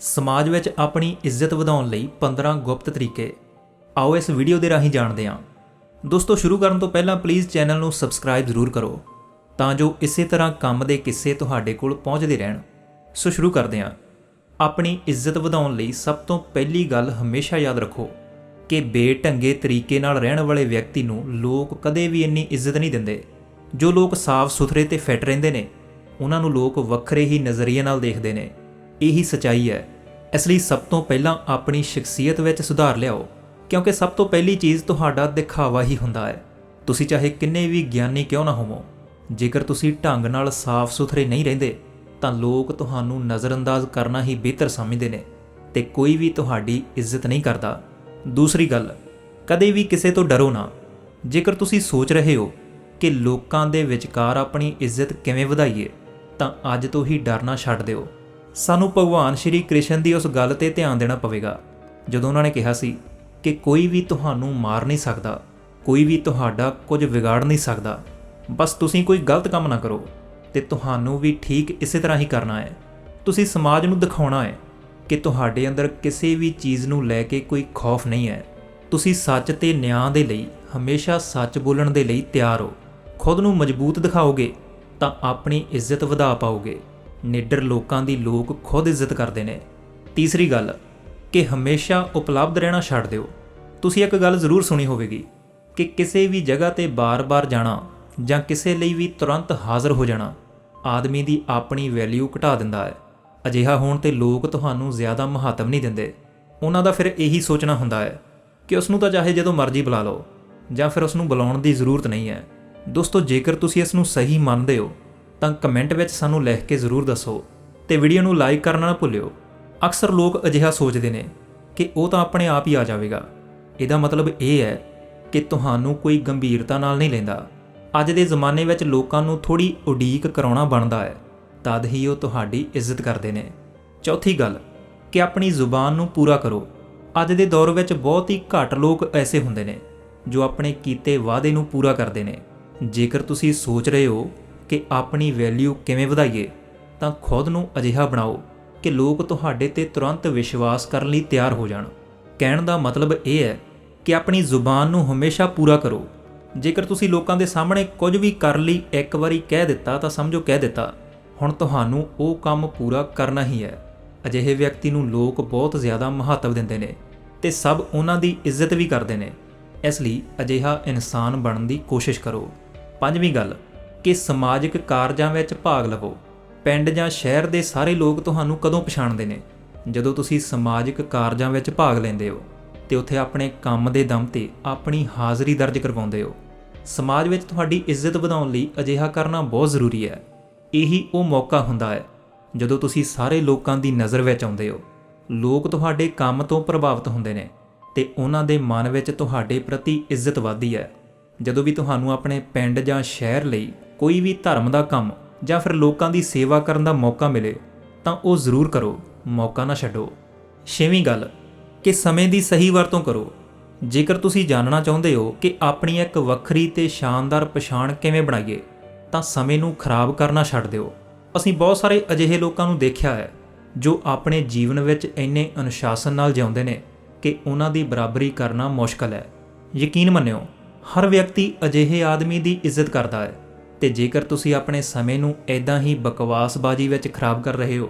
ਸਮਾਜ ਵਿੱਚ ਆਪਣੀ ਇੱਜ਼ਤ ਵਧਾਉਣ ਲਈ 15 ਗੁਪਤ ਤਰੀਕੇ। ਆਓ ਇਸ ਵੀਡੀਓ ਦੇ ਰਾਹੀਂ ਜਾਣਦੇ ਹਾਂ। ਦੋਸਤੋ, ਸ਼ੁਰੂ ਕਰਨ ਤੋਂ ਪਹਿਲਾਂ ਪਲੀਜ਼ ਚੈਨਲ ਨੂੰ ਸਬਸਕ੍ਰਾਈਬ ਜ਼ਰੂਰ ਕਰੋ, ਤਾਂ ਜੋ ਇਸੇ ਤਰ੍ਹਾਂ ਕੰਮ ਦੇ ਕਿੱਸੇ ਤੁਹਾਡੇ ਕੋਲ ਪਹੁੰਚਦੇ ਰਹਿਣ। ਸੋ ਸ਼ੁਰੂ ਕਰਦੇ ਹਾਂ। ਆਪਣੀ ਇੱਜ਼ਤ ਵਧਾਉਣ ਲਈ ਸਭ ਤੋਂ ਪਹਿਲੀ ਗੱਲ ਹਮੇਸ਼ਾ ਯਾਦ ਰੱਖੋ ਕਿ ਬੇਢੰਗੇ ਤਰੀਕੇ ਨਾਲ ਰਹਿਣ ਵਾਲੇ ਵਿਅਕਤੀ ਨੂੰ ਲੋਕ ਕਦੇ ਵੀ ਇੰਨੀ ਇੱਜ਼ਤ ਨਹੀਂ ਦਿੰਦੇ। ਜੋ ਲੋਕ ਸਾਫ਼ ਸੁਥਰੇ ਤੇ ਫਿੱਟ ਰਹਿੰਦੇ ਨੇ, ਉਹਨਾਂ ਨੂੰ ਲੋਕ ਵੱਖਰੇ ਹੀ ਨਜ਼ਰੀਏ ਨਾਲ ਦੇਖਦੇ ਨੇ। ਇਹੀ ਸਚਾਈ ਹੈ। ਇਸ ਲਈ ਸਭ ਤੋਂ ਪਹਿਲਾਂ ਆਪਣੀ ਸ਼ਖਸੀਅਤ ਵਿੱਚ ਸੁਧਾਰ ਲਿਆਓ, ਕਿਉਂਕਿ ਸਭ ਤੋਂ ਪਹਿਲੀ ਚੀਜ਼ ਤੁਹਾਡਾ ਦਿਖਾਵਾ ਹੀ ਹੁੰਦਾ ਹੈ। ਤੁਸੀਂ ਚਾਹੇ ਕਿੰਨੇ ਵੀ ਗਿਆਨੀ ਕਿਉਂ ਨਾ ਹੋਵੋ, ਜੇਕਰ ਤੁਸੀਂ ਢੰਗ ਨਾਲ ਸਾਫ਼ ਸੁਥਰੇ ਨਹੀਂ ਰਹਿੰਦੇ, ਤਾਂ ਲੋਕ ਤੁਹਾਨੂੰ ਨਜ਼ਰਅੰਦਾਜ਼ ਕਰਨਾ ਹੀ ਬਿਹਤਰ ਸਮਝਦੇ ਨੇ ਤੇ ਕੋਈ ਵੀ ਤੁਹਾਡੀ ਇੱਜ਼ਤ ਨਹੀਂ ਕਰਦਾ। ਦੂਸਰੀ ਗੱਲ, ਕਦੇ ਵੀ ਕਿਸੇ ਤੋਂ ਡਰੋ ਨਾ। ਜੇਕਰ ਤੁਸੀਂ ਸੋਚ ਰਹੇ ਹੋ ਕਿ ਲੋਕਾਂ ਦੇ ਵਿਚਕਾਰ ਆਪਣੀ ਇੱਜ਼ਤ ਕਿਵੇਂ ਵਧਾਈਏ, ਤਾਂ ਅੱਜ ਤੋਂ ਹੀ ਡਰਨਾ ਛੱਡ ਦਿਓ। ਸਾਨੂੰ ਭਗਵਾਨ ਸ਼੍ਰੀ ਕ੍ਰਿਸ਼ਨ ਦੀ ਉਸ ਗੱਲ ਤੇ ਧਿਆਨ ਦੇਣਾ ਪਵੇਗਾ। ਜਦੋਂ ਉਹਨਾਂ ਨੇ ਕਿਹਾ ਸੀ ਕਿ ਕੋਈ ਵੀ ਤੁਹਾਨੂੰ ਮਾਰ ਨਹੀਂ ਸਕਦਾ, ਕੋਈ ਵੀ ਤੁਹਾਡਾ ਕੁਝ ਵਿਗਾੜ ਨਹੀਂ ਸਕਦਾ, ਬਸ ਤੁਸੀਂ ਕੋਈ ਗਲਤ ਕੰਮ ਨਾ ਕਰੋ ਤੇ ਤੁਹਾਨੂੰ ਵੀ ਠੀਕ ਇਸੇ ਤਰ੍ਹਾਂ ਹੀ ਕਰਨਾ ਹੈ। ਤੁਸੀਂ ਸਮਾਜ ਨੂੰ ਦਿਖਾਉਣਾ ਹੈ ਕਿ ਤੁਹਾਡੇ ਅੰਦਰ ਕਿਸੇ ਵੀ ਚੀਜ਼ ਨੂੰ ਲੈ ਕੇ ਕੋਈ ਖੌਫ ਨਹੀਂ ਹੈ। ਤੁਸੀਂ ਸੱਚ ਤੇ ਨਿਆਂ ਦੇ ਲਈ, ਹਮੇਸ਼ਾ ਸੱਚ ਬੋਲਣ ਦੇ ਲਈ ਤਿਆਰ ਹੋ। ਖੁਦ ਨੂੰ ਮਜ਼ਬੂਤ ਦਿਖਾਓਗੇ ਤਾਂ ਆਪਣੀ ਇੱਜ਼ਤ ਵਧਾ ਪਾਓਗੇ। ਨਿੱਡਰ ਲੋਕਾਂ ਦੀ ਲੋਕ ਖੁਦ ਇੱਜ਼ਤ ਕਰਦੇ ਨੇ। ਤੀਸਰੀ ਗੱਲ, ਕਿ ਹਮੇਸ਼ਾ ਉਪਲਬਧ ਰਹਿਣਾ ਛੱਡ ਦਿਓ। ਤੁਸੀਂ ਇੱਕ ਗੱਲ ਜ਼ਰੂਰ ਸੁਣੀ ਹੋਵੇਗੀ, ਕਿ ਕਿਸੇ ਵੀ ਜਗ੍ਹਾ ਤੇ ਬਾਰ-ਬਾਰ ਜਾਣਾ ਜਾਂ ਕਿਸੇ ਲਈ ਵੀ ਤੁਰੰਤ ਹਾਜ਼ਰ ਹੋ ਜਾਣਾ, ਆਦਮੀ ਦੀ ਆਪਣੀ ਵੈਲਿਊ ਘਟਾ ਦਿੰਦਾ ਹੈ। ਅਜਿਹਾ ਹੋਣ ਤੇ ਲੋਕ ਤੁਹਾਨੂੰ ਜ਼ਿਆਦਾ ਮਹੱਤਵ ਨਹੀਂ ਦਿੰਦੇ। ਉਹਨਾਂ ਦਾ ਫਿਰ ਇਹੀ ਸੋਚਣਾ ਹੁੰਦਾ ਹੈ ਕਿ ਉਸ ਨੂੰ ਤਾਂ ਚਾਹੇ ਜਦੋਂ ਮਰਜ਼ੀ ਬੁਲਾ ਲਓ, ਜਾਂ ਫਿਰ ਉਸ ਨੂੰ ਬੁਲਾਉਣ ਦੀ ਜ਼ਰੂਰਤ ਨਹੀਂ ਹੈ। ਦੋਸਤੋ, ਜੇਕਰ ਤੁਸੀਂ ਇਸ ਨੂੰ ਸਹੀ ਮੰਨਦੇ ਹੋ ਤਾਂ ਕਮੈਂਟ ਵਿੱਚ ਸਾਨੂੰ ਲਿਖ ਕੇ ਜ਼ਰੂਰ ਦੱਸੋ ਤੇ ਵੀਡੀਓ ਨੂੰ ਲਾਈਕ ਕਰਨਾ ਨਾ ਭੁੱਲਿਓ। ਅਕਸਰ ਲੋਕ ਅਜਿਹਾ ਸੋਚਦੇ ਨੇ ਕਿ ਉਹ ਤਾਂ ਆਪਣੇ ਆਪ ਹੀ ਆ ਜਾਵੇਗਾ। ਇਹਦਾ ਮਤਲਬ ਇਹ ਹੈ ਕਿ ਤੁਹਾਨੂੰ ਕੋਈ ਗੰਭੀਰਤਾ ਨਾਲ ਨਹੀਂ ਲੈਂਦਾ। ਅੱਜ ਦੇ ਜ਼ਮਾਨੇ ਵਿੱਚ ਲੋਕਾਂ ਨੂੰ ਥੋੜੀ ਉਡੀਕ ਕਰਾਉਣਾ ਬਣਦਾ ਹੈ। ਤਦ ਹੀ ਉਹ ਤੁਹਾਡੀ ਇੱਜ਼ਤ ਕਰਦੇ ਨੇ। ਚੌਥੀ ਗੱਲ, ਕਿ ਆਪਣੀ ਜ਼ੁਬਾਨ ਨੂੰ ਪੂਰਾ ਕਰੋ। ਅੱਜ ਦੇ ਦੌਰ ਵਿੱਚ ਬਹੁਤ ਹੀ ਘੱਟ ਲੋਕ ਐਸੇ ਹੁੰਦੇ ਨੇ ਜੋ ਆਪਣੇ ਕੀਤੇ ਵਾਅਦੇ ਨੂੰ ਪੂਰਾ ਕਰਦੇ ਨੇ। ਜੇਕਰ ਤੁਸੀਂ ਸੋਚ ਰਹੇ ਹੋ ਕਿ ਆਪਣੀ ਵੈਲਿਊ ਕਿਵੇਂ ਵਧਾਈਏ, ਤਾਂ ਖੁਦ ਨੂੰ ਅਜਿਹਾ ਬਣਾਓ ਕਿ ਲੋਕ ਤੁਹਾਡੇ ਤੇ ਤੁਰੰਤ ਵਿਸ਼ਵਾਸ ਕਰਨ ਲਈ ਤਿਆਰ ਹੋ ਜਾਣ। ਕਹਿਣ ਦਾ ਮਤਲਬ ਇਹ ਹੈ ਕਿ ਆਪਣੀ ਜ਼ੁਬਾਨ ਨੂੰ ਹਮੇਸ਼ਾ ਪੂਰਾ ਕਰੋ। ਜੇਕਰ ਤੁਸੀਂ ਲੋਕਾਂ ਦੇ ਸਾਹਮਣੇ ਕੁਝ ਵੀ ਕਰ ਲਈ ਇੱਕ ਵਾਰੀ ਕਹਿ ਦਿੱਤਾ, ਤਾਂ ਸਮਝੋ ਕਹਿ ਦਿੱਤਾ, ਹੁਣ ਤੁਹਾਨੂੰ ਉਹ ਕੰਮ ਪੂਰਾ ਕਰਨਾ ਹੀ ਹੈ। ਅਜਿਹੇ ਵਿਅਕਤੀ ਨੂੰ ਲੋਕ ਬਹੁਤ ਜ਼ਿਆਦਾ ਮਹੱਤਵ ਦਿੰਦੇ ਨੇ ਤੇ ਸਭ ਉਹਨਾਂ ਦੀ ਇੱਜ਼ਤ ਵੀ ਕਰਦੇ ਨੇ। ਇਸ ਲਈ ਅਜਿਹਾ ਇਨਸਾਨ ਬਣਨ ਦੀ ਕੋਸ਼ਿਸ਼ ਕਰੋ। ਪੰਜਵੀਂ ਗੱਲ ਕਿ ਸਮਾਜਿਕ ਕਾਰਜਾਂ ਵਿੱਚ ਭਾਗ ਲਵੋ। ਪਿੰਡ ਜਾਂ ਸ਼ਹਿਰ ਦੇ ਸਾਰੇ ਲੋਕ ਤੁਹਾਨੂੰ ਕਦੋਂ ਪਛਾਣਦੇ ਨੇ? ਜਦੋਂ ਤੁਸੀਂ ਸਮਾਜਿਕ ਕਾਰਜਾਂ ਵਿੱਚ ਭਾਗ ਲੈਂਦੇ ਹੋ, ਤੇ ਉੱਥੇ ਆਪਣੇ ਕੰਮ ਦੇ ਦਮ ਤੇ ਆਪਣੀ ਹਾਜ਼ਰੀ ਦਰਜ ਕਰਵਾਉਂਦੇ ਹੋ। ਸਮਾਜ ਵਿੱਚ ਤੁਹਾਡੀ ਇੱਜ਼ਤ ਵਧਾਉਣ ਲਈ ਅਜਿਹਾ ਕਰਨਾ ਬਹੁਤ ਜ਼ਰੂਰੀ ਹੈ। ਇਹੀ ਉਹ ਮੌਕਾ ਹੁੰਦਾ ਹੈ, ਜਦੋਂ ਤੁਸੀਂ ਸਾਰੇ ਲੋਕਾਂ ਦੀ ਨਜ਼ਰ ਵਿੱਚ ਆਉਂਦੇ ਹੋ। ਲੋਕ ਤੁਹਾਡੇ ਕੰਮ ਤੋਂ ਪ੍ਰਭਾਵਿਤ ਹੁੰਦੇ ਨੇ, ਤੇ ਉਹਨਾਂ ਦੇ ਮਨ ਵਿੱਚ ਤੁਹਾਡੇ ਪ੍ਰਤੀ ਇੱਜ਼ਤ ਵਧਦੀ ਹੈ। ਜਦੋਂ ਵੀ ਤੁਹਾਨੂੰ ਆਪਣੇ ਪਿੰਡ ਜਾਂ ਸ਼ਹਿਰ ਲਈ ਕੋਈ ਵੀ ਧਰਮ ਦਾ ਕੰਮ ਜਾਂ ਫਿਰ ਲੋਕਾਂ ਦੀ ਸੇਵਾ ਕਰਨ ਦਾ ਮੌਕਾ ਮਿਲੇ, ਤਾਂ ਉਹ ਜ਼ਰੂਰ ਕਰੋ, ਮੌਕਾ ਨਾ ਛੱਡੋ। ਛੇਵੀਂ ਗੱਲ, ਕਿ ਸਮੇਂ ਦੀ ਸਹੀ ਵਰਤੋਂ ਕਰੋ। ਜੇਕਰ ਤੁਸੀਂ ਜਾਣਨਾ ਚਾਹੁੰਦੇ ਹੋ ਕਿ ਆਪਣੀ ਇੱਕ ਵੱਖਰੀ ਤੇ ਸ਼ਾਨਦਾਰ ਪਛਾਣ ਕਿਵੇਂ ਬਣਾਈਏ, ਤਾਂ ਸਮੇਂ ਨੂੰ ਖਰਾਬ ਕਰਨਾ ਛੱਡ ਦਿਓ। ਅਸੀਂ ਬਹੁਤ ਸਾਰੇ ਅਜਿਹੇ ਲੋਕਾਂ ਨੂੰ ਦੇਖਿਆ ਹੈ, ਜੋ ਆਪਣੇ ਜੀਵਨ ਵਿੱਚ ਇੰਨੇ ਅਨੁਸ਼ਾਸਨ ਨਾਲ ਜਿਉਂਦੇ ਨੇ ਕਿ ਉਹਨਾਂ ਦੀ ਬਰਾਬਰੀ ਕਰਨਾ ਮੁਸ਼ਕਲ ਹੈ। ਯਕੀਨ ਮੰਨਿਓ, ਹਰ ਵਿਅਕਤੀ ਅਜਿਹੇ ਆਦਮੀ ਦੀ ਇੱਜ਼ਤ ਕਰਦਾ ਹੈ। ਤੇ ਜੇਕਰ ਤੁਸੀਂ ਆਪਣੇ ਸਮੇਂ ਨੂੰ ਐਦਾਂ ਹੀ ਬਕਵਾਸਬਾਜ਼ੀ ਵਿੱਚ ਖਰਾਬ ਕਰ ਰਹੇ ਹੋ,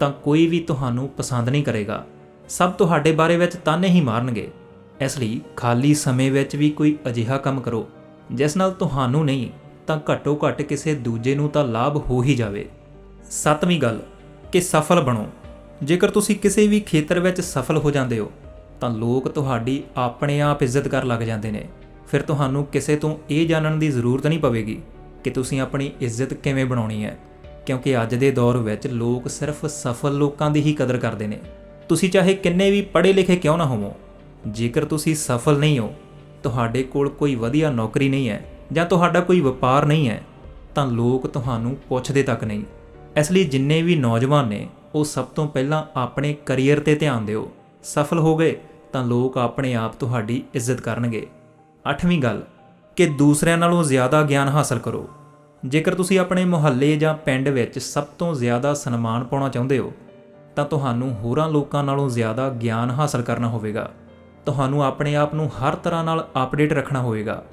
ਤਾਂ ਕੋਈ ਵੀ ਤੁਹਾਨੂੰ ਪਸੰਦ ਨਹੀਂ ਕਰੇਗਾ। ਸਭ ਤੁਹਾਡੇ ਬਾਰੇ ਵਿੱਚ ਤਾਨੇ ਹੀ ਮਾਰਨਗੇ। ਇਸ ਲਈ ਖਾਲੀ ਸਮੇਂ ਵਿੱਚ ਵੀ ਕੋਈ ਅਜਿਹਾ ਕੰਮ ਕਰੋ, ਜਿਸ ਨਾਲ ਤੁਹਾਨੂੰ ਨਹੀਂ, ਤਾਂ ਘੱਟੋ ਘੱਟ ਕਿਸੇ ਦੂਜੇ ਨੂੰ ਤਾਂ ਲਾਭ ਹੋ ਹੀ ਜਾਵੇ। ਸੱਤਵੀਂ ਗੱਲ, ਕਿ ਸਫਲ ਬਣੋ। ਜੇਕਰ ਤੁਸੀਂ ਕਿਸੇ ਵੀ ਖੇਤਰ ਵਿੱਚ ਸਫਲ ਹੋ ਜਾਂਦੇ ਹੋ, ਤਾਂ ਲੋਕ ਤੁਹਾਡੀ ਆਪਣੇ ਆਪ ਇੱਜ਼ਤ ਕਰਨ ਲੱਗ ਜਾਂਦੇ ਨੇ। ਫਿਰ ਤੁਹਾਨੂੰ ਕਿਸੇ ਤੋਂ ਇਹ ਜਾਣਨ ਦੀ ਜ਼ਰੂਰਤ ਨਹੀਂ ਪਵੇਗੀ। ਕਿ ਤੁਸੀਂ ਆਪਣੀ ਇੱਜ਼ਤ ਕਿਵੇਂ ਬਣਾਉਣੀ ਹੈ? ਕਿਉਂਕਿ ਅੱਜ ਦੇ ਦੌਰ ਵਿੱਚ ਲੋਕ ਸਿਰਫ ਸਫਲ ਲੋਕਾਂ ਦੀ ਹੀ ਕਦਰ ਕਰਦੇ ਨੇ। ਤੁਸੀਂ ਚਾਹੇ ਕਿੰਨੇ ਵੀ ਪੜ੍ਹੇ ਲਿਖੇ ਕਿਉਂ ਨਾ ਹੋਵੋ, ਜੇਕਰ ਤੁਸੀਂ ਸਫਲ ਨਹੀਂ ਹੋ, ਤੁਹਾਡੇ ਕੋਲ ਕੋਈ ਵਧੀਆ ਨੌਕਰੀ ਨਹੀਂ ਹੈ ਜਾਂ ਤੁਹਾਡਾ ਕੋਈ ਵਪਾਰ ਨਹੀਂ ਹੈ, ਤਾਂ ਲੋਕ ਤੁਹਾਨੂੰ ਪੁੱਛਦੇ ਤੱਕ ਨਹੀਂ। ਇਸ ਲਈ ਜਿੰਨੇ ਵੀ ਨੌਜਵਾਨ ਨੇ, ਉਹ ਸਭ ਤੋਂ ਪਹਿਲਾਂ ਆਪਣੇ ਕੈਰੀਅਰ ਤੇ ਧਿਆਨ ਦਿਓ। ਸਫਲ ਹੋ ਗਏ, ਤਾਂ ਲੋਕ ਆਪਣੇ ਆਪ ਤੁਹਾਡੀ ਇੱਜ਼ਤ ਕਰਨਗੇ। ਅੱਠਵੀਂ ਗੱਲ ਕਿ ਦੂਸਰਿਆਂ ਨਾਲੋਂ ਜ਼ਿਆਦਾ ਗਿਆਨ ਹਾਸਲ ਕਰੋ। ਜੇਕਰ ਤੁਸੀਂ ਆਪਣੇ ਮੁਹੱਲੇ ਜਾਂ ਪਿੰਡ ਵਿੱਚ ਸਭ ਤੋਂ ਜ਼ਿਆਦਾ ਸਨਮਾਨ ਪਾਉਣਾ ਚਾਹੁੰਦੇ ਹੋ, ਤਾਂ ਤੁਹਾਨੂੰ ਹੋਰਾਂ ਲੋਕਾਂ ਨਾਲੋਂ ਜ਼ਿਆਦਾ ਗਿਆਨ ਹਾਸਲ ਕਰਨਾ ਹੋਵੇਗਾ। ਤੁਹਾਨੂੰ ਆਪਣੇ ਆਪ ਨੂੰ ਹਰ ਤਰ੍ਹਾਂ ਨਾਲ ਅਪਡੇਟ ਰੱਖਣਾ ਹੋਵੇਗਾ।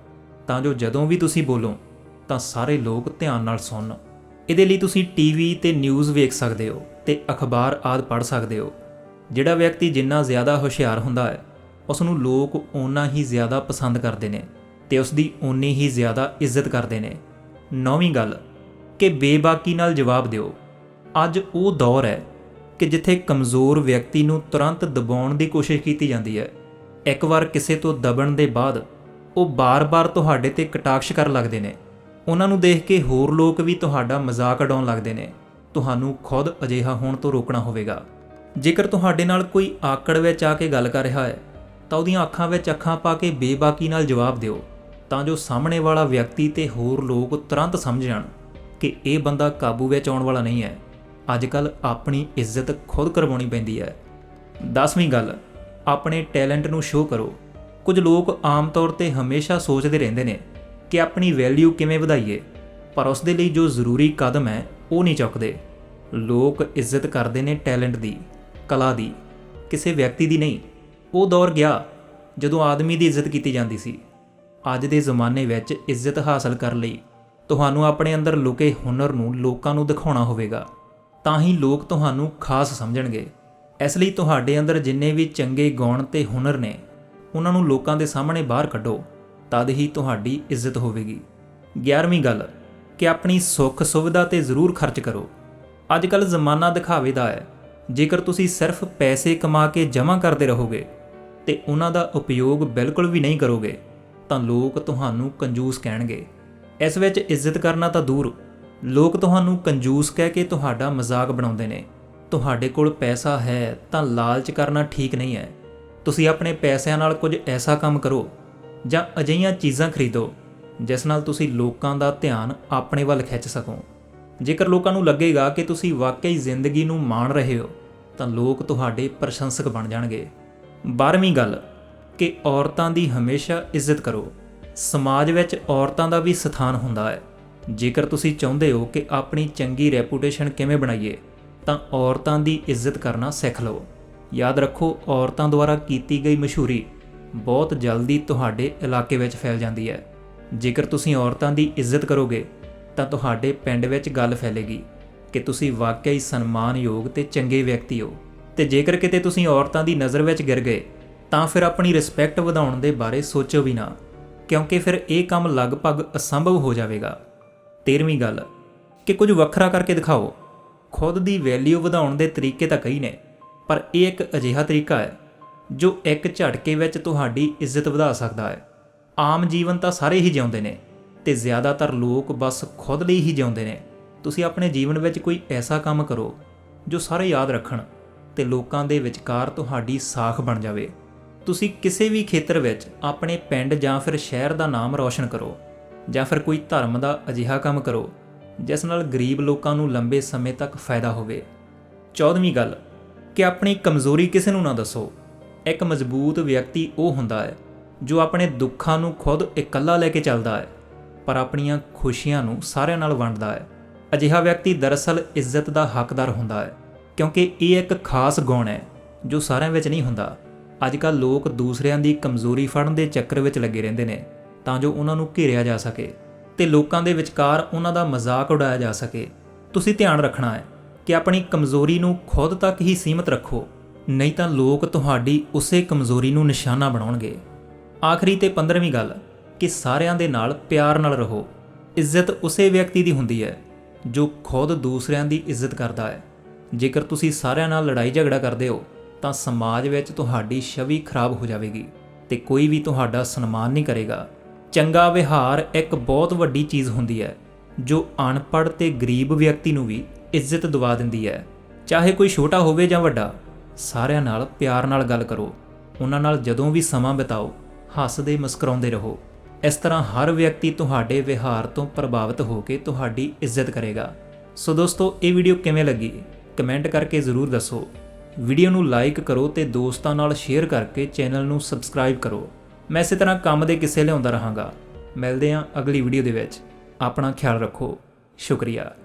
ਤਾਂ ਜੋ ਜਦੋਂ ਵੀ ਤੁਸੀਂ ਬੋਲੋ, ਤਾਂ ਸਾਰੇ ਲੋਕ ਧਿਆਨ ਨਾਲ ਸੁਣਨ। ਇਹਦੇ ਲਈ ਤੁਸੀਂ ਟੀਵੀ ਤੇ ਨਿਊਜ਼ ਵੇਖ ਸਕਦੇ ਹੋ ਤੇ ਅਖਬਾਰ ਆਦ ਪੜ੍ਹ ਸਕਦੇ ਹੋ। ਜਿਹੜਾ ਵਿਅਕਤੀ ਜਿੰਨਾ ਜ਼ਿਆਦਾ ਹੁਸ਼ਿਆਰ ਹੁੰਦਾ ਹੈ ਉਸ ਨੂੰ ਲੋਕ ਓਨਾ ਹੀ ਜ਼ਿਆਦਾ ਪਸੰਦ ਕਰਦੇ ਨੇ। ਤੇ ਉਸ ਦੀ ਓਨੀ ਹੀ ਜ਼ਿਆਦਾ ਇੱਜ਼ਤ ਕਰਦੇ ਨੇ। ਨੌਵੀਂ ਗੱਲ, ਕਿ ਬੇਬਾਕੀ ਨਾਲ ਜਵਾਬ ਦਿਓ। ਅੱਜ ਉਹ ਦੌਰ ਹੈ ਕਿ ਜਿੱਥੇ ਕਮਜ਼ੋਰ ਵਿਅਕਤੀ ਨੂੰ ਤੁਰੰਤ ਦਬਾਉਣ ਦੀ ਕੋਸ਼ਿਸ਼ ਕੀਤੀ ਜਾਂਦੀ ਹੈ। ਇੱਕ ਵਾਰ ਕਿਸੇ ਤੋਂ ਦਬਣ ਦੇ ਬਾਅਦ ਉਹ ਬਾਰ-ਬਾਰ ਤੁਹਾਡੇ ਤੇ ਕਟਾਕਸ਼ ਕਰਨ ਲੱਗਦੇ ਨੇ। ਉਹਨਾਂ ਨੂੰ ਦੇਖ ਕੇ ਹੋਰ ਲੋਕ ਵੀ ਤੁਹਾਡਾ ਮਜ਼ਾਕ ਉਡਾਉਣ ਲੱਗਦੇ ਨੇ। ਤੁਹਾਨੂੰ ਖੁਦ ਅਜਿਹਾ ਹੋਣ ਤੋਂ ਰੋਕਣਾ ਹੋਵੇਗਾ। ਜੇਕਰ ਤੁਹਾਡੇ ਨਾਲ ਕੋਈ ਆਕੜ ਵਿੱਚ ਆ ਕੇ ਗੱਲ ਕਰ ਰਿਹਾ ਹੈ, ਤਾਂ ਉਹਦੀਆਂ ਅੱਖਾਂ ਵਿੱਚ ਅੱਖਾਂ ਪਾ ਕੇ ਬੇਬਾਕੀ ਨਾਲ ਜਵਾਬ ਦਿਓ। ਤਾਂ ਜੋ ਸਾਹਮਣੇ ਵਾਲਾ ਵਿਅਕਤੀ ਤੇ ਹੋਰ ਲੋਕ ਤੁਰੰਤ ਸਮਝ ਜਾਣ ਕਿ ਇਹ ਬੰਦਾ ਕਾਬੂ ਵਿੱਚ ਆਉਣ ਵਾਲਾ ਨਹੀਂ ਹੈ। ਅੱਜ ਕੱਲ ਆਪਣੀ ਇੱਜ਼ਤ ਖੁਦ ਕਰਵਾਉਣੀ ਪੈਂਦੀ ਹੈ। 10ਵੀਂ ਗੱਲ, ਆਪਣੇ ਟੈਲੈਂਟ ਨੂੰ ਸ਼ੋਅ ਕਰੋ। ਕੁਝ ਲੋਕ ਆਮ ਤੌਰ ਤੇ ਹਮੇਸ਼ਾ ਸੋਚਦੇ ਰਹਿੰਦੇ ਨੇ ਕਿ ਆਪਣੀ ਵੈਲਿਊ ਕਿਵੇਂ ਵਧਾਈਏ, ਪਰ ਉਸ ਦੇ ਲਈ ਜੋ ਜ਼ਰੂਰੀ ਕਦਮ ਹੈ, ਉਹ ਨਹੀਂ ਚੁੱਕਦੇ। ਲੋਕ ਇੱਜ਼ਤ ਕਰਦੇ ਨੇ ਟੈਲੈਂਟ ਦੀ, ਕਲਾ ਦੀ, ਕਿਸੇ ਵਿਅਕਤੀ ਦੀ ਨਹੀਂ। ਉਹ ਦੌਰ ਗਿਆ ਜਦੋਂ ਆਦਮੀ ਦੀ ਇੱਜ਼ਤ ਕੀਤੀ ਜਾਂਦੀ ਸੀ। ਅੱਜ ਦੇ ਜ਼ਮਾਨੇ ਵਿੱਚ ਇੱਜ਼ਤ ਹਾਸਲ ਕਰਨ ਲਈ। ਤੁਹਾਨੂੰ ਆਪਣੇ ਅੰਦਰ ਲੁਕੇ ਹੁਨਰ ਨੂੰ ਲੋਕਾਂ ਨੂੰ ਦਿਖਾਉਣਾ ਹੋਵੇਗਾ। ਤਾਂ ਹੀ ਲੋਕ ਤੁਹਾਨੂੰ ਖਾਸ ਸਮਝਣਗੇ। ਇਸ ਲਈ ਤੁਹਾਡੇ ਅੰਦਰ ਜਿੰਨੇ ਵੀ ਚੰਗੇ ਗੁਣ ਤੇ ਹੁਨਰ ਨੇ, ਉਹਨਾਂ ਨੂੰ ਲੋਕਾਂ ਦੇ ਸਾਹਮਣੇ ਬਾਹਰ ਕੱਢੋ। ਤਦ ਹੀ ਤੁਹਾਡੀ ਇੱਜ਼ਤ ਹੋਵੇਗੀ। 11ਵੀਂ ਗੱਲ, ਕਿ ਆਪਣੀ ਸੁੱਖ ਸੁਵਿਧਾ ਤੇ ਜ਼ਰੂਰ ਖਰਚ ਕਰੋ। ਅੱਜ ਕੱਲ ਜ਼ਮਾਨਾ ਦਿਖਾਵੇ ਦਾ ਹੈ, ਜੇਕਰ ਤੁਸੀਂ ਸਿਰਫ ਪੈਸੇ ਕਮਾ ਕੇ ਜਮ੍ਹਾਂ ਕਰਦੇ ਰਹੋਗੇ, ਤੇ ਉਹਨਾਂ ਦਾ ਉਪਯੋਗ ਬਿਲਕੁਲ ਵੀ ਨਹੀਂ ਕਰੋਗੇ। ਤਾਂ ਲੋਕ ਤੁਹਾਨੂੰ ਕੰਜੂਸ ਕਹਿਣਗੇ। ਇਸ ਵਿੱਚ ਇੱਜ਼ਤ ਕਰਨਾ ਤਾਂ ਦੂਰ। ਲੋਕ ਤੁਹਾਨੂੰ ਕੰਜੂਸ ਕਹਿ ਕੇ ਤੁਹਾਡਾ ਮਜ਼ਾਕ ਬਣਾਉਂਦੇ ਨੇ। ਤੁਹਾਡੇ ਕੋਲ ਪੈਸਾ ਹੈ ਤਾਂ ਲਾਲਚ ਕਰਨਾ ਠੀਕ ਨਹੀਂ ਹੈ। ਤੁਸੀਂ ਆਪਣੇ ਪੈਸਿਆਂ ਨਾਲ ਕੁਝ ਐਸਾ ਕੰਮ ਕਰੋ, ਜਾਂ ਅਜਿਹੀਆਂ ਚੀਜ਼ਾਂ ਖਰੀਦੋ, ਜਿਸ ਨਾਲ ਤੁਸੀਂ ਲੋਕਾਂ ਦਾ ਧਿਆਨ ਆਪਣੇ ਵੱਲ ਖਿੱਚ ਸਕੋ। ਜੇਕਰ ਲੋਕਾਂ ਨੂੰ ਲੱਗੇਗਾ ਕਿ ਤੁਸੀਂ ਵਾਕਈ ਜ਼ਿੰਦਗੀ ਨੂੰ ਮਾਣ ਰਹੇ ਹੋ, ਤਾਂ ਲੋਕ ਤੁਹਾਡੇ ਪ੍ਰਸ਼ੰਸਕ ਬਣ ਜਾਣਗੇ। 12ਵੀਂ ਗੱਲ ਕਿ ਔਰਤਾਂ ਦੀ ਹਮੇਸ਼ਾ ਇੱਜ਼ਤ ਕਰੋ। ਸਮਾਜ ਵਿੱਚ ਔਰਤਾਂ ਦਾ ਵੀ ਸਥਾਨ ਹੁੰਦਾ ਹੈ। ਜੇਕਰ ਤੁਸੀਂ ਚਾਹੁੰਦੇ ਹੋ ਕਿ ਆਪਣੀ ਚੰਗੀ ਰੈਪੂਟੇਸ਼ਨ ਕਿਵੇਂ ਬਣਾਈਏ, ਤਾਂ ਔਰਤਾਂ ਦੀ ਇੱਜ਼ਤ ਕਰਨਾ ਸਿੱਖ ਲਓ। ਯਾਦ ਰੱਖੋ, ਔਰਤਾਂ ਦੁਆਰਾ ਕੀਤੀ ਗਈ ਮਸ਼ਹੂਰੀ ਬਹੁਤ ਜਲਦੀ ਤੁਹਾਡੇ ਇਲਾਕੇ ਵਿੱਚ ਫੈਲ ਜਾਂਦੀ ਹੈ। ਜੇਕਰ ਤੁਸੀਂ ਔਰਤਾਂ ਦੀ ਇੱਜ਼ਤ ਕਰੋਗੇ, ਤਾਂ ਤੁਹਾਡੇ ਪਿੰਡ ਵਿੱਚ ਗੱਲ ਫੈਲੇਗੀ ਕਿ ਤੁਸੀਂ ਵਾਕਈ ਸਨਮਾਨਯੋਗ ਤੇ ਚੰਗੇ ਵਿਅਕਤੀ ਹੋ। ਤੇ ਜੇਕਰ ਕਿਤੇ ਤੁਸੀਂ ਔਰਤਾਂ ਦੀ ਨਜ਼ਰ ਵਿੱਚ ਗਿਰ ਗਏ ਤਾਂ ਫਿਰ ਆਪਣੀ ਰਿਸਪੈਕਟ ਵਧਾਉਣ ਦੇ ਬਾਰੇ ਸੋਚੋ ਵੀ ਨਾ, ਕਿਉਂਕਿ ਫਿਰ ਇਹ ਕੰਮ ਲਗਭਗ ਅਸੰਭਵ ਹੋ ਜਾਵੇਗਾ। 13ਵੀਂ ਗੱਲ, ਕਿ ਕੁਝ ਵੱਖਰਾ ਕਰਕੇ ਦਿਖਾਓ। ਖੁਦ ਦੀ ਵੈਲਿਊ ਵਧਾਉਣ ਦੇ ਤਰੀਕੇ ਤਾਂ ਕਈ ਨੇ, ਪਰ ਇਹ ਇੱਕ ਅਜਿਹਾ ਤਰੀਕਾ ਹੈ, ਜੋ ਇੱਕ ਝਟਕੇ ਵਿੱਚ ਤੁਹਾਡੀ ਇੱਜ਼ਤ ਵਧਾ ਸਕਦਾ ਹੈ। ਆਮ ਜੀਵਨ ਤਾਂ ਸਾਰੇ ਹੀ ਜਿਉਂਦੇ ਨੇ, ਤੇ ਜ਼ਿਆਦਾਤਰ ਲੋਕ ਬਸ ਖੁਦ ਲਈ ਹੀ ਜਿਉਂਦੇ ਨੇ। ਤੁਸੀਂ ਆਪਣੇ ਜੀਵਨ ਵਿੱਚ ਕੋਈ ਐਸਾ ਕੰਮ ਕਰੋ, ਜੋ ਸਾਰੇ ਯਾਦ ਰੱਖਣ, ਤੇ ਲੋਕਾਂ ਦੇ ਵਿਚਕਾਰ ਤੁਹਾਡੀ ਸਾਖ ਬਣ ਜਾਵੇ। ਤੁਸੀਂ ਕਿਸੇ ਵੀ ਖੇਤਰ ਵਿੱਚ ਆਪਣੇ ਪਿੰਡ ਜਾਂ ਫਿਰ ਸ਼ਹਿਰ ਦਾ ਨਾਮ ਰੌਸ਼ਨ ਕਰੋ, ਜਾਂ ਫਿਰ ਕੋਈ ਧਰਮ ਦਾ ਅਜਿਹਾ ਕੰਮ ਕਰੋ, ਜਿਸ ਨਾਲ ਗਰੀਬ ਲੋਕਾਂ ਨੂੰ ਲੰਬੇ ਸਮੇਂ ਤੱਕ ਫਾਇਦਾ ਹੋਵੇ। 14ਵੀਂ ਗੱਲ, ਕਿ ਆਪਣੀ ਕਮਜ਼ੋਰੀ ਕਿਸੇ ਨੂੰ ਨਾ ਦੱਸੋ। ਇੱਕ ਮਜ਼ਬੂਤ ਵਿਅਕਤੀ ਉਹ ਹੁੰਦਾ ਹੈ, ਜੋ ਆਪਣੇ ਦੁੱਖਾਂ ਨੂੰ ਖੁਦ ਇਕੱਲਾ ਲੈ ਕੇ ਚੱਲਦਾ ਹੈ, ਪਰ ਆਪਣੀਆਂ ਖੁਸ਼ੀਆਂ ਨੂੰ ਸਾਰਿਆਂ ਨਾਲ ਵੰਡਦਾ ਹੈ। ਅਜਿਹਾ ਵਿਅਕਤੀ ਦਰਅਸਲ ਇੱਜ਼ਤ ਦਾ ਹੱਕਦਾਰ ਹੁੰਦਾ ਹੈ, ਕਿਉਂਕਿ ਇਹ ਇੱਕ ਖਾਸ ਗੁਣ ਹੈ, ਜੋ ਸਾਰਿਆਂ ਵਿੱਚ ਨਹੀਂ ਹੁੰਦਾ। ਅੱਜ ਕੱਲ੍ਹ ਲੋਕ ਦੂਸਰਿਆਂ ਦੀ ਕਮਜ਼ੋਰੀ ਫੜਨ ਦੇ ਚੱਕਰ ਵਿੱਚ ਲੱਗੇ ਰਹਿੰਦੇ ਨੇ, ਤਾਂ ਜੋ ਉਹਨਾਂ ਨੂੰ ਘੇਰਿਆ ਜਾ ਸਕੇ ਤੇ ਲੋਕਾਂ ਦੇ ਵਿਚਕਾਰ ਉਹਨਾਂ ਦਾ ਮਜ਼ਾਕ ਉਡਾਇਆ ਜਾ ਸਕੇ। ਤੁਸੀਂ ਧਿਆਨ ਰੱਖਣਾ ਹੈ ਕਿ ਆਪਣੀ ਕਮਜ਼ੋਰੀ ਨੂੰ ਖੁਦ ਤੱਕ ਹੀ ਸੀਮਤ ਰੱਖੋ, ਨਹੀਂ ਤਾਂ ਲੋਕ ਤੁਹਾਡੀ ਉਸੇ ਕਮਜ਼ੋਰੀ ਨੂੰ ਨਿਸ਼ਾਨਾ ਬਣਾਉਣਗੇ। ਆਖਰੀ ਤੇ 15ਵੀਂ ਗੱਲ, ਕਿ ਸਾਰਿਆਂ ਦੇ ਨਾਲ ਪਿਆਰ ਨਾਲ ਰਹੋ। ਇੱਜ਼ਤ ਉਸੇ ਵਿਅਕਤੀ ਦੀ ਹੁੰਦੀ ਹੈ ਜੋ ਖੁਦ ਦੂਸਰਿਆਂ ਦੀ ਇੱਜ਼ਤ ਕਰਦਾ ਹੈ। ਜੇਕਰ ਤੁਸੀਂ ਸਾਰਿਆਂ ਨਾਲ ਲੜਾਈ ਝਗੜਾ ਕਰਦੇ ਹੋ ਤਾਂ ਸਮਾਜ ਵਿੱਚ ਤੁਹਾਡੀ ਛਵੀ ਖਰਾਬ ਹੋ ਜਾਵੇਗੀ ਤੇ ਕੋਈ ਵੀ ਤੁਹਾਡਾ ਸਨਮਾਨ ਨਹੀਂ ਕਰੇਗਾ। ਚੰਗਾ ਵਿਹਾਰ ਇੱਕ ਬਹੁਤ ਵੱਡੀ ਚੀਜ਼ ਹੁੰਦੀ ਹੈ, ਜੋ ਅਨਪੜ੍ਹ ਤੇ ਗਰੀਬ ਵਿਅਕਤੀ ਨੂੰ ਵੀ ਇੱਜ਼ਤ ਦਿਵਾ ਦਿੰਦੀ ਹੈ। ਚਾਹੇ ਕੋਈ ਛੋਟਾ ਹੋਵੇ ਜਾਂ ਵੱਡਾ, ਸਾਰਿਆਂ ਨਾਲ ਪਿਆਰ ਨਾਲ ਗੱਲ ਕਰੋ। ਉਹਨਾਂ ਨਾਲ ਜਦੋਂ ਵੀ ਸਮਾਂ ਬਿਤਾਓ, ਹੱਸਦੇ ਮੁਸਕਰਾਉਂਦੇ ਰਹੋ। ਇਸ ਤਰ੍ਹਾਂ ਹਰ ਵਿਅਕਤੀ ਤੁਹਾਡੇ ਵਿਹਾਰ ਤੋਂ ਪ੍ਰਭਾਵਿਤ ਹੋ ਕੇ ਤੁਹਾਡੀ ਇੱਜ਼ਤ ਕਰੇਗਾ। ਸੋ ਦੋਸਤੋ, ਇਹ ਵੀਡੀਓ ਕਿਵੇਂ ਲੱਗੀ? ਕਮੈਂਟ ਕਰਕੇ ਜ਼ਰੂਰ ਦੱਸੋ। ਵੀਡੀਓ ਨੂੰ ਲਾਈਕ ਕਰੋ ਤੇ ਦੋਸਤਾਂ ਨਾਲ ਸ਼ੇਅਰ ਕਰਕੇ ਚੈਨਲ ਨੂੰ ਸਬਸਕ੍ਰਾਈਬ ਕਰੋ। ਮੈਂ ਇਸੇ ਤਰ੍ਹਾਂ ਕੰਮ ਦੇ ਕਿੱਸੇ ਲਿਆਉਂਦਾ ਰਹਾਂਗਾ। ਮਿਲਦੇ ਹਾਂ ਅਗਲੀ ਵੀਡੀਓ ਦੇ ਵਿੱਚ। ਆਪਣਾ ਖਿਆਲ ਰੱਖੋ। ਸ਼ੁਕਰੀਆ।